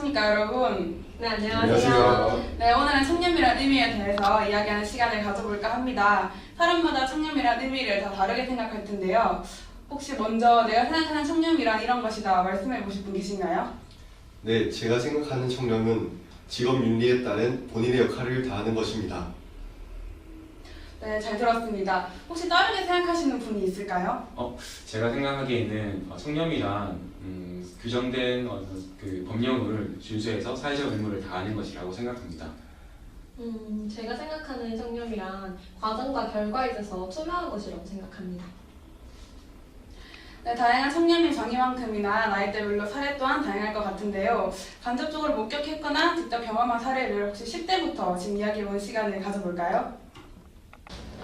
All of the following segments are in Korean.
안녕하십니까 여러분. 네, 안녕하세요. 네, 오늘은 청렴이란 의미에 대해서 이야기하는 시간을 가져볼까 합니다. 사람마다 청렴이란 의미를 다 다르게 생각할 텐데요. 혹시 먼저 내가 생각하는 청렴이란 이런 것이다 말씀해 보실 분 계신가요? 네, 제가 생각하는 청렴은 직업 윤리에 따른 본인의 역할을 다하는 것입니다. 네, 잘 들었습니다. 혹시 다르게 생각하시는 분이 있을까요? 제가 생각하기에는 어, 청렴이란 음, 규정된 어, 그 법령을 준수해서 사회적 의무를 다하는 것이라고 생각합니다. 음, 제가 생각하는 청렴이란 과정과 결과에 있어서 투명한 것이라고 생각합니다. 네, 다양한 청렴의 정의만큼이나 나이대별로 사례 또한 다양할 것 같은데요. 간접적으로 목격했거나 직접 경험한 사례를 혹시 10대부터 지금 이야기해보는 시간을 가져볼까요?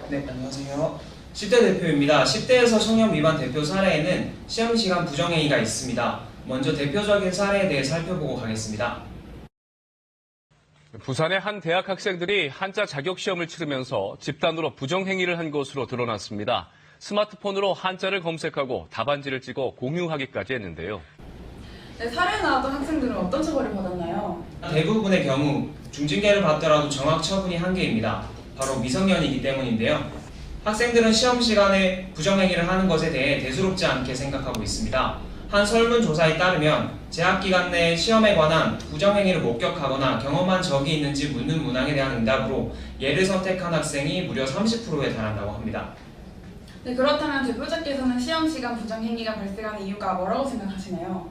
네, 안녕하세요. 10대 대표입니다. 10대에서 청렴 위반 대표 사례에는 시험 시간 부정행위가 있습니다. 먼저 대표적인 사례에 대해 살펴보고 가겠습니다. 부산의 한 대학 학생들이 한자 자격 시험을 치르면서 집단으로 부정행위를 한 것으로 드러났습니다. 스마트폰으로 한자를 검색하고 답안지를 찍어 공유하기까지 했는데요. 네, 사례에 나왔던 학생들은 어떤 처벌을 받았나요? 대부분의 경우 중징계를 받더라도 정학 처분이 한계입니다. 바로 미성년이기 때문인데요. 학생들은 시험 시간에 부정행위를 하는 것에 대해 대수롭지 않게 생각하고 있습니다. 한 설문조사에 따르면 재학 기간 내 시험에 관한 부정행위를 목격하거나 경험한 적이 있는지 묻는 문항에 대한 응답으로 예를 선택한 학생이 무려 30%에 달한다고 합니다. 네, 그렇다면 대표자께서는 시험 시간 부정행위가 발생하는 이유가 뭐라고 생각하시나요?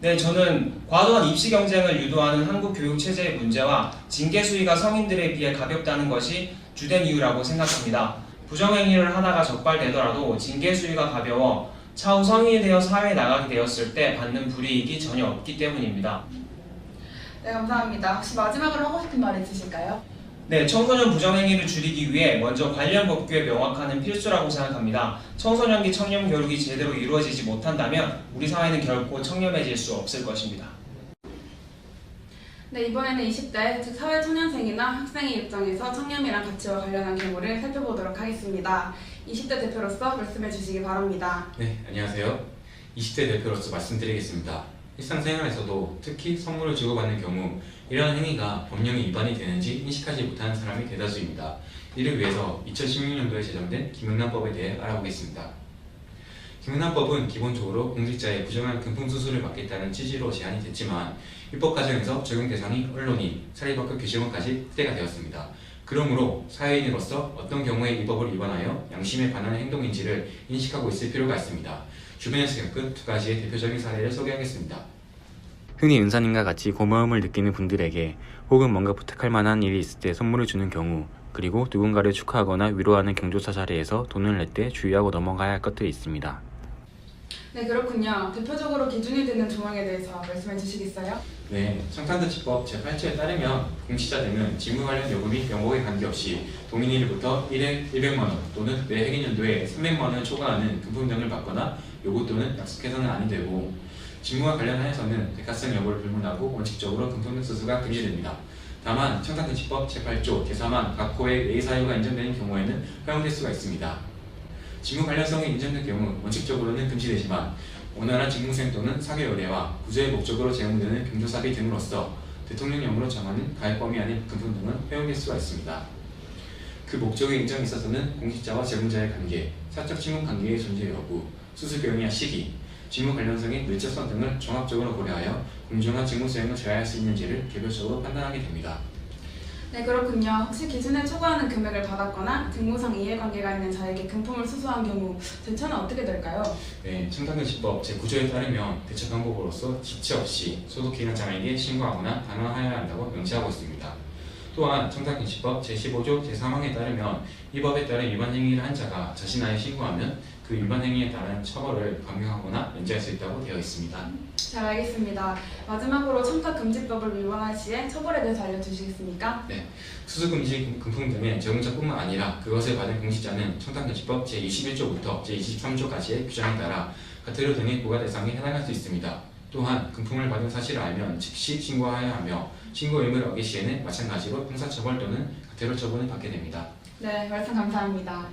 네, 저는 과도한 입시 경쟁을 유도하는 한국 교육 체제의 문제와 징계 수위가 성인들에 비해 가볍다는 것이 주된 이유라고 생각합니다. 부정행위를 하다가 적발되더라도 징계 수위가 가벼워 차후 성인이 되어 사회에 나가게 되었을 때 받는 불이익이 전혀 없기 때문입니다. 네, 감사합니다. 혹시 마지막으로 하고 싶은 말 있으실까요? 네, 청소년 부정행위를 줄이기 위해 먼저 관련 법규의 명확화는 필수라고 생각합니다. 청소년기 청렴 교육이 제대로 이루어지지 못한다면 우리 사회는 결코 청렴해질 수 없을 것입니다. 네, 이번에는 20대, 즉 사회 초년생이나 학생의 입장에서 청렴이란 가치와 관련한 경우를 살펴보도록 하겠습니다. 20대 대표로서 말씀해 주시기 바랍니다. 네, 안녕하세요. 20대 대표로서 말씀드리겠습니다. 일상생활에서도 특히 선물을 주고받는 경우 이러한 행위가 법령이 위반이 되는지 인식하지 못하는 사람이 대다수입니다. 이를 위해서 2016년도에 제정된 김영란법에 대해 알아보겠습니다. 김영란법은 기본적으로 공직자의 부정한 금품 수수를 막겠다는 취지로 제안이 됐지만 입법 과정에서 적용 대상이 언론인, 사립학교 교직원까지 확대가 되었습니다. 그러므로 사회인으로서 어떤 경우에 이 법을 위반하여 양심에 반하는 행동인지를 인식하고 있을 필요가 있습니다. 주변에서 겪은 두 가지의 대표적인 사례를 소개하겠습니다. 흔히 은사님과 같이 고마움을 느끼는 분들에게 혹은 뭔가 부탁할 만한 일이 있을 때 선물을 주는 경우 그리고 누군가를 축하하거나 위로하는 경조사 자리에서 돈을 낼 때 주의하고 넘어가야 할 것들이 있습니다. 네, 그렇군요. 대표적으로 기준이 되는 조항에 대해서 말씀해 주시겠어요? 네, 청산도지법 제8조에 따르면 공시자 등은 직무 관련 및 명목에 관계없이 동인일부터 1회 100만 원 또는 매 회계년도에 300만 원을 초과하는 금품 등을 받거나 요구 또는 약속해서는 아니 되고 직무와 관련하여서는 대가성 여부를 불문하고 원칙적으로 금품 등 수수가 금지됩니다. 다만 청산도지법 제8조 제3항 각 호의 예의 사유가 인정되는 경우에는 허용될 수가 있습니다. 직무 관련성이 인정된 경우 원칙적으로는 금지되지만 원활한 직무 수행 또는 사교 의뢰와 구제의 목적으로 제공되는 경조사비 등으로서 대통령령으로 정하는 가입 범위 안의 금품 등은 허용될 수가 있습니다. 그 목적의 인정에 있어서는 공직자와 제공자의 관계, 사적 친분 관계의 존재 여부, 수수 교육의 시기, 직무 관련성의 밀접성 등을 종합적으로 고려하여 공정한 직무 수행을 제어할 수 있는지를 개별적으로 판단하게 됩니다. 네, 그렇군요. 혹시 기준에 초과하는 금액을 받았거나 직무상 이해관계가 있는 자에게 금품을 수수한 경우 대처는 어떻게 될까요? 네, 청산도지법 제9조에 따르면 대처 방법으로서 지체 없이 소득기관 장에게 신고하거나 단언하여야 한다고 명시하고 있습니다. 또한 청산도지법 제15조 제3항에 따르면 이 법에 따른 위반 행위를 한 자가 자신아에 신고하면 그 위반 행위에 따른 처벌을 감경하거나 면제할 수 있다고 되어 있습니다. 잘 알겠습니다. 마지막으로 청탁금지법을 위반할 시에 처벌에 대해서 알려주시겠습니까? 수수금지 금품 등의 제공자뿐만 아니라 그것을 받은 공직자는 청탁금지법 제21조부터 제23조까지의 규정에 따라 가태료 등의 부과 대상에 해당할 수 있습니다. 또한 금품을 받은 사실을 알면 즉시 신고하여야 하며 신고 의무를 어길 시에는 마찬가지로 형사처벌 또는 가태료 처분을 받게 됩니다. 네, 말씀 감사합니다.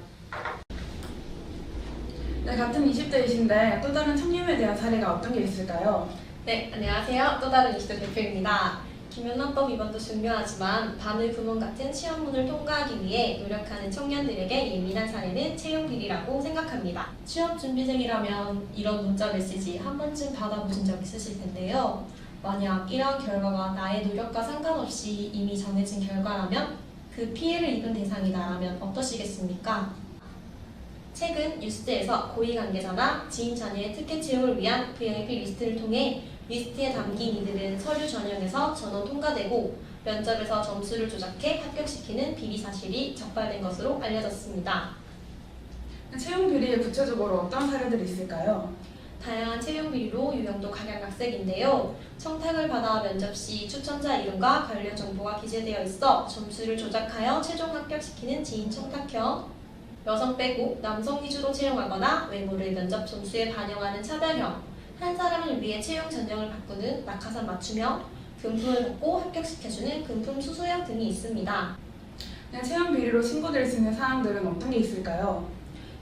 네, 같은 20대이신데 또 다른 청렴에 대한 사례가 어떤 게 있을까요? 네, 안녕하세요. 또 다른 이슈 대표입니다. 김연란법 위반도 중요하지만 바늘 구멍 같은 시험문을 통과하기 위해 노력하는 청년들에게 예민한 사례는 채용 비리라고 생각합니다. 취업 준비생이라면 이런 문자 메시지 한 번쯤 받아보신 적 있으실 텐데요. 만약 이러한 결과가 나의 노력과 상관없이 이미 정해진 결과라면 그 피해를 입은 대상이 나라면 어떠시겠습니까? 최근 뉴스에서 고위 관계자나 지인 자녀의 특혜 채용을 위한 VIP 리스트를 통해 리스트에 담긴 이들은 서류 전형에서 전원 통과되고 면접에서 점수를 조작해 합격시키는 비리 사실이 적발된 것으로 알려졌습니다. 채용 비리에 구체적으로 어떤 사례들이 있을까요? 다양한 채용 비리로 유형도 각양각색인데요. 청탁을 받아 면접 시 추천자 이름과 관련 정보가 기재되어 있어 점수를 조작하여 최종 합격시키는 지인 청탁형, 여성 빼고 남성 위주로 채용하거나 외모를 면접 점수에 반영하는 차별형, 한 사람을 위해 채용 전형을 바꾸는 낙하산 맞춤형, 금품을 받고 합격시켜주는 금품 수수형 등이 있습니다. 네, 채용 비리로 신고될 수 있는 사항들은 어떤 게 있을까요?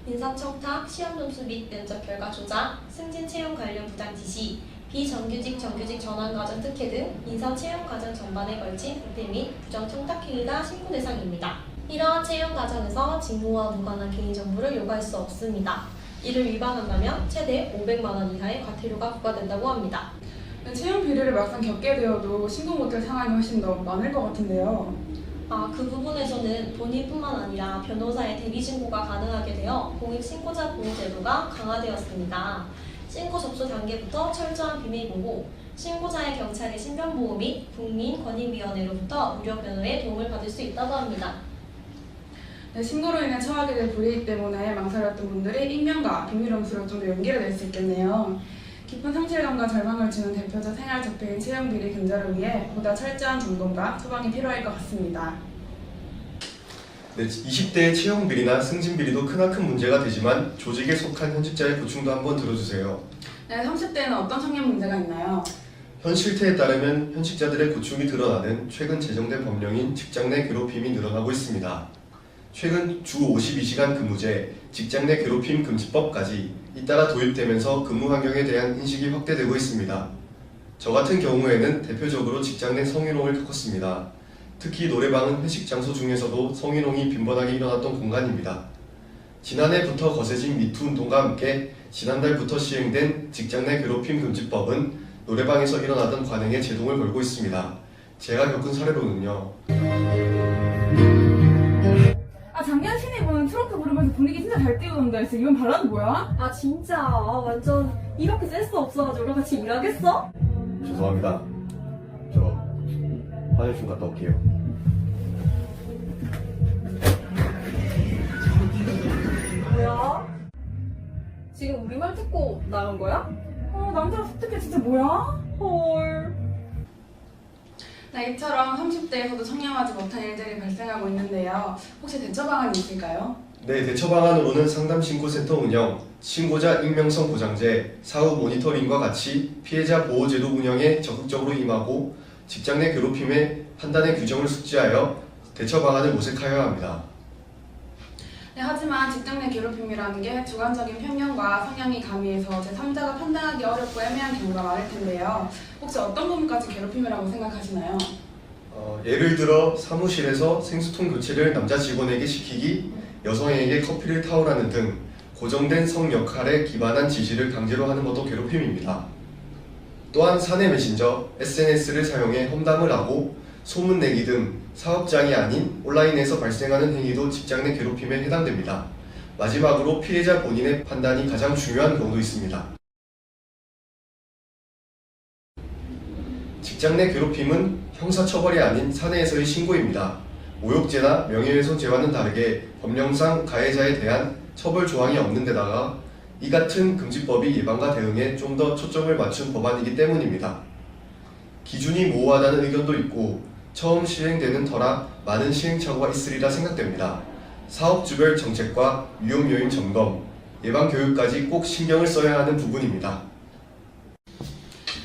인사청탁, 시험 점수 및 면접 결과 조작, 승진 채용 관련 부당 지시, 비정규직 정규직 전환 과정 특혜 등 인사 채용 과정 전반에 걸친 부패 및 부정 청탁 행위가 신고 대상입니다. 이러한 채용 과정에서 직무와 무관한 개인 정보를 요구할 수 없습니다. 이를 위반한다면 최대 500만 원 이하의 과태료가 부과된다고 합니다. 네, 채용 비리를 막상 겪게 되어도 신고 못할 상황이 훨씬 더 많을 것 같은데요. 아, 그 부분에서는 본인뿐만 아니라 변호사의 대리 신고가 가능하게 되어 공익 신고자 보호 제도가 강화되었습니다. 신고 접수 단계부터 철저한 비밀 보호, 신고자의 경찰의 신변 보호 및 국민 권익위원회로부터 무료 변호에 도움을 받을 수 있다고 합니다. 네, 신고로 인해 처하게 될 불이익 때문에 망설였던 분들이 익명과 비밀 엄수로 좀 더 용기를 낼 수 있겠네요. 깊은 상실감과 절망을 주는 대표적 생활 적폐인 채용 비리 근절을 위해 보다 철저한 점검과 처방이 필요할 것 같습니다. 네, 20대의 채용 비리나 승진 비리도 크나큰 문제가 되지만 조직에 속한 현직자의 고충도 한번 들어주세요. 네, 30대에는 어떤 청년 문제가 있나요? 현 실태에 따르면 현직자들의 고충이 드러나는 최근 제정된 법령인 직장 내 괴롭힘이 늘어나고 있습니다. 최근 주 52시간 근무제, 직장 내 괴롭힘 금지법까지 잇따라 도입되면서 근무 환경에 대한 인식이 확대되고 있습니다. 저 같은 경우에는 대표적으로 직장 내 성희롱을 겪었습니다. 특히 노래방은 회식 장소 중에서도 성희롱이 빈번하게 일어났던 공간입니다. 지난해부터 거세진 미투 운동과 함께 지난달부터 시행된 직장 내 괴롭힘 금지법은 노래방에서 일어나던 관행에 제동을 걸고 있습니다. 제가 겪은 사례로는요. 아 작년 신입 보는 트로트 부르면서 분위기 진짜 잘 띄우던데 그래서 이번 발라드 뭐야? 아 진짜 아, 완전 이렇게 센스 없어가지고 우리 같이 일하겠어? 죄송합니다. 저 화장실 좀 갔다 올게요. 뭐야? 지금 우리 말 듣고 나간 거야? 어 남자가 섭득해 진짜 뭐야? 헐. 네, 이처럼 30대에서도 청렴하지 못한 일들이 발생하고 있는데요. 혹시 대처 방안이 있을까요? 네, 대처 방안으로는 상담 신고센터 운영, 신고자 익명성 보장제, 사후 모니터링과 같이 피해자 보호 제도 운영에 적극적으로 임하고 직장 내 괴롭힘의 판단의 규정을 숙지하여 대처 방안을 모색하여야 합니다. 네, 하지만 직장 내 괴롭힘이라는 게 주관적인 편견과 성향이 가미해서 제3자가 판단하기 어렵고 애매한 경우가 많을 텐데요. 혹시 어떤 부분까지 괴롭힘이라고 생각하시나요? 어, 예를 들어 사무실에서 생수통 교체를 남자 직원에게 시키기, 여성에게 커피를 타오라는 등 고정된 성 역할에 기반한 지시를 강제로 하는 것도 괴롭힘입니다. 또한 사내 메신저, SNS를 사용해 험담을 하고 소문내기 등 사업장이 아닌 온라인에서 발생하는 행위도 직장 내 괴롭힘에 해당됩니다. 마지막으로 피해자 본인의 판단이 가장 중요한 경우도 있습니다. 직장 내 괴롭힘은 형사처벌이 아닌 사내에서의 신고입니다. 모욕죄나 명예훼손죄와는 다르게 법령상 가해자에 대한 처벌 조항이 없는 데다가 이 같은 금지법이 예방과 대응에 좀 더 초점을 맞춘 법안이기 때문입니다. 기준이 모호하다는 의견도 있고 처음 시행되는 터라 많은 시행착오가 있으리라 생각됩니다. 사업주별 정책과 위험 요인 점검, 예방 교육까지 꼭 신경을 써야 하는 부분입니다.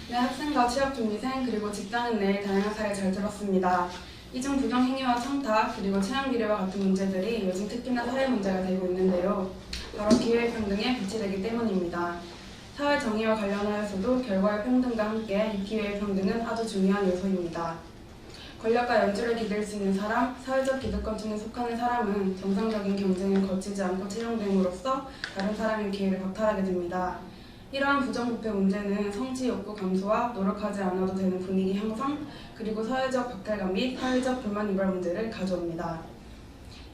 네, 학생과 취업 준비생 그리고 직장인 내 다양한 사례 잘 들었습니다. 이중 부정 행위와 청탁 그리고 채용 비리와 같은 문제들이 요즘 특히나 사회 문제가 되고 있는데요. 바로 기회 평등에 비치되기 때문입니다. 사회 정의와 관련하여서도 결과의 평등과 함께 기회의 평등은 아주 중요한 요소입니다. 권력과 연주를 기댈 수 있는 사람, 사회적 기득권층에 속하는 사람은 정상적인 경쟁을 거치지 않고 채용됨으로써 다른 사람의 기회를 박탈하게 됩니다. 이러한 부정부패 문제는 성취 욕구 감소와 노력하지 않아도 되는 분위기 향상, 그리고 사회적 박탈감 및 사회적 불만 유발 문제를 가져옵니다.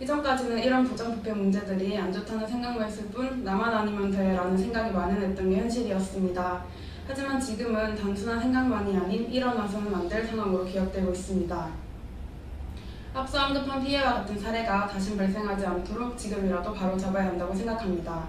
이전까지는 이런 부정부패 문제들이 안 좋다는 생각만 했을 뿐 나만 아니면 돼라는 생각이 만연했던 게 현실이었습니다. 하지만 지금은 단순한 생각만이 아닌 일어나서는 안 될 상황으로 기억되고 있습니다. 앞서 언급한 피해와 같은 사례가 다신 발생하지 않도록 지금이라도 바로 잡아야 한다고 생각합니다.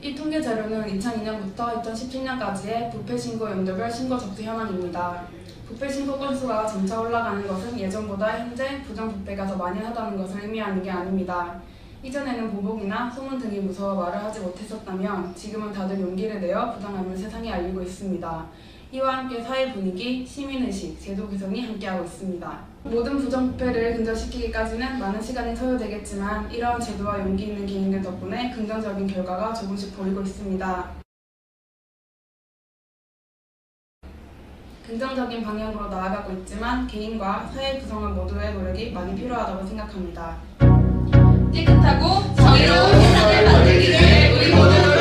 이 통계 자료는 2002년부터 2017년까지의 부패 신고 연도별 신고 접수 현황입니다. 부패 신고 건수가 점차 올라가는 것은 예전보다 현재 부정 부패가 더 만연하다는 것을 의미하는 게 아닙니다. 이전에는 보복이나 소문 등이 무서워 말을 하지 못했었다면 지금은 다들 용기를 내어 부당함을 세상에 알리고 있습니다. 이와 함께 사회 분위기, 시민의식, 제도 개선이 함께하고 있습니다. 모든 부정부패를 근절시키기까지는 많은 시간이 소요되겠지만 이러한 제도와 용기 있는 개인들 덕분에 긍정적인 결과가 조금씩 보이고 있습니다. 긍정적인 방향으로 나아가고 있지만 개인과 사회 구성원 모두의 노력이 많이 필요하다고 생각합니다. 깨끗하고 정의로운 세상을 만들기 위해 우리 모두